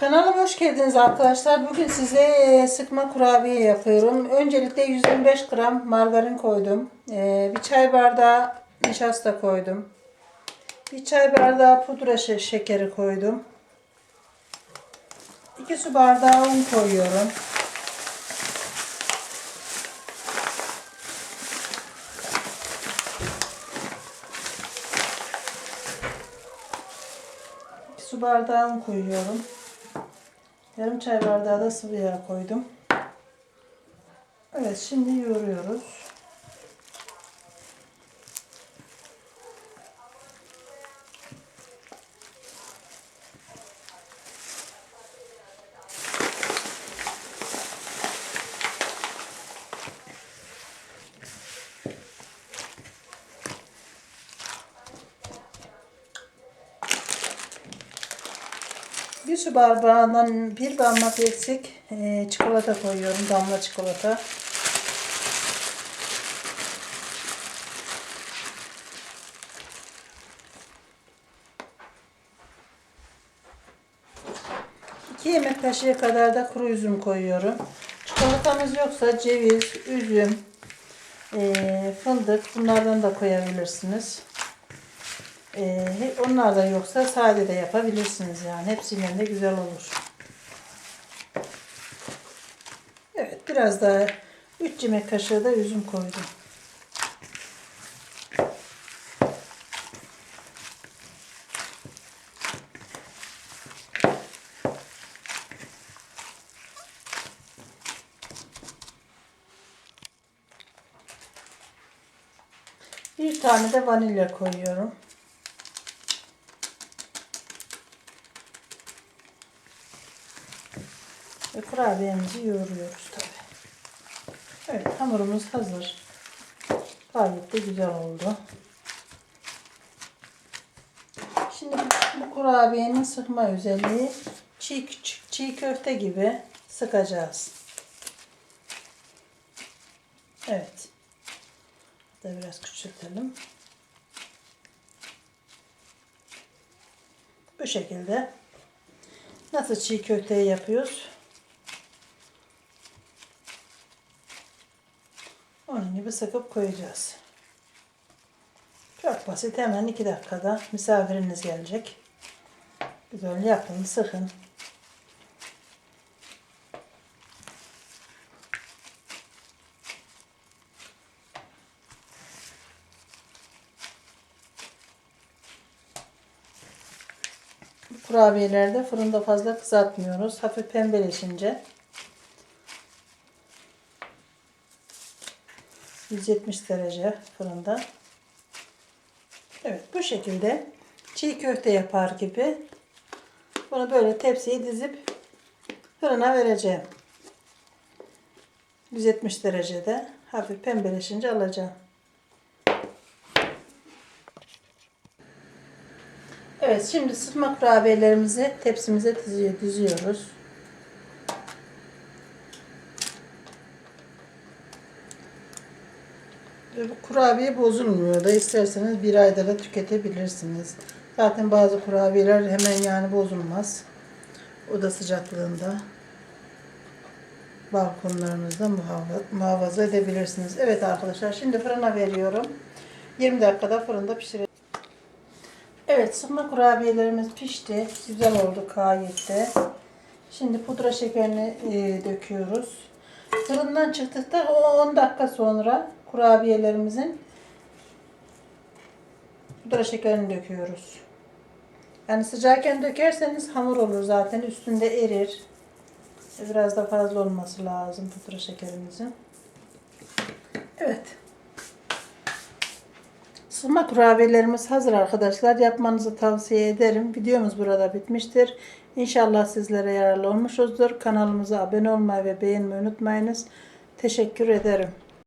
Kanalıma hoş geldiniz arkadaşlar. Bugün size sıkma kurabiye yapıyorum. Öncelikle 125 gram margarin koydum. E, Bir çay bardağı nişasta koydum. Bir çay bardağı pudra şe- şekeri koydum. 2 su bardağı un koyuyorum. Su bardağı koyuyorum. Yarım çay bardağı da sıvı yağ koydum. Evet şimdi yoğuruyoruz. Bir su bardağından bir parmak eksik e, çikolata koyuyorum. Damla çikolata. İki yemek kaşığı kadar da kuru üzüm koyuyorum. Çikolatamız yoksa ceviz, üzüm, e, fındık bunlardan da koyabilirsiniz. Ee, onlar da yoksa sade de yapabilirsiniz yani. Hepsinden de güzel olur. Evet biraz daha 3 yemek kaşığı da üzüm koydum. Bir tane de vanilya koyuyorum. Ve kurabiyemizi yoğuruyoruz tabi. Evet hamurumuz hazır. Gayet de güzel oldu. Şimdi bu, kurabiyenin sıkma özelliği çiğ, çiğ köfte gibi sıkacağız. Evet. Da biraz küçültelim. Bu şekilde nasıl çiğ köfteyi yapıyoruz? Onun gibi sıkıp koyacağız. Çok basit hemen 2 dakikada misafiriniz gelecek. Güzel yapın, sıkın. Bu kurabiyeleri de fırında fazla kızartmıyoruz. Hafif pembeleşince 170 derece fırında. Evet bu şekilde çiğ köfte yapar gibi bunu böyle tepsiye dizip fırına vereceğim. 170 derecede hafif pembeleşince alacağım. Evet şimdi sıkma kurabiyelerimizi tepsimize dizi- diziyoruz. Ve bu kurabiye bozulmuyor da isterseniz bir ayda da tüketebilirsiniz. Zaten bazı kurabiyeler hemen yani bozulmaz. Oda sıcaklığında balkonlarınızda muhafaza, edebilirsiniz. Evet arkadaşlar şimdi fırına veriyorum. 20 dakikada fırında pişirelim. Evet sıkma kurabiyelerimiz pişti. Güzel oldu gayet de. Şimdi pudra şekerini e, döküyoruz. Fırından çıktıkta o 10 dakika sonra kurabiyelerimizin pudra şekerini döküyoruz. Yani sıcakken dökerseniz hamur olur zaten. Üstünde erir. Biraz da fazla olması lazım pudra şekerimizin. Evet. Sıma kurabiyelerimiz hazır arkadaşlar. Yapmanızı tavsiye ederim. Videomuz burada bitmiştir. İnşallah sizlere yararlı olmuşuzdur. Kanalımıza abone olmayı ve beğenmeyi unutmayınız. Teşekkür ederim.